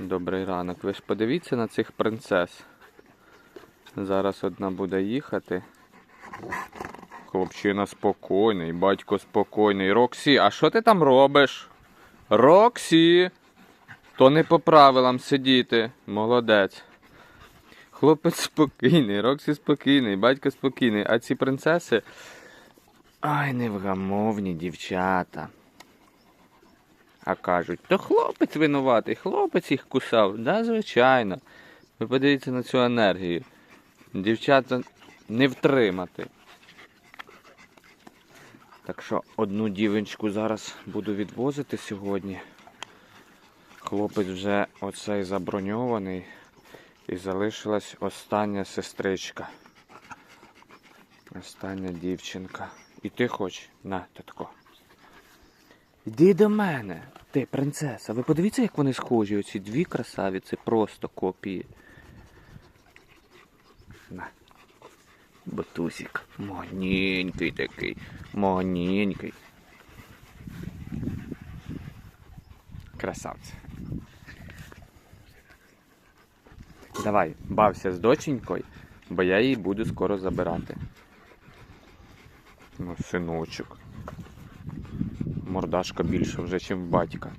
Добрий ранок. Ви ж подивіться на цих принцес. Зараз одна буде їхати. Хлопчина спокійний, батько спокійний. Роксі, а що ти там робиш? Роксі! То не по правилам сидіти. Молодець. Хлопець спокійний, Роксі спокійний, батько спокійний. А ці принцеси. Ай, невгамовні дівчата. А кажуть, то хлопець винуватий, хлопець їх кусав. Да, звичайно. Ви подивіться на цю енергію. Дівчата не втримати. Так що одну дівчинку зараз буду відвозити сьогодні. Хлопець вже оцей заброньований. І залишилась остання сестричка. Остання дівчинка. І ти хоч? На, татко. Йди до мене, ти принцеса. Ви подивіться, як вони схожі, оці дві красавиці, просто копії. На. Батусик. Маненький такий. Маненький. Красавці. Давай, бався з доченькою, бо я її буду скоро забирати. Ну, синочок мордашка більше вже, ніж батька.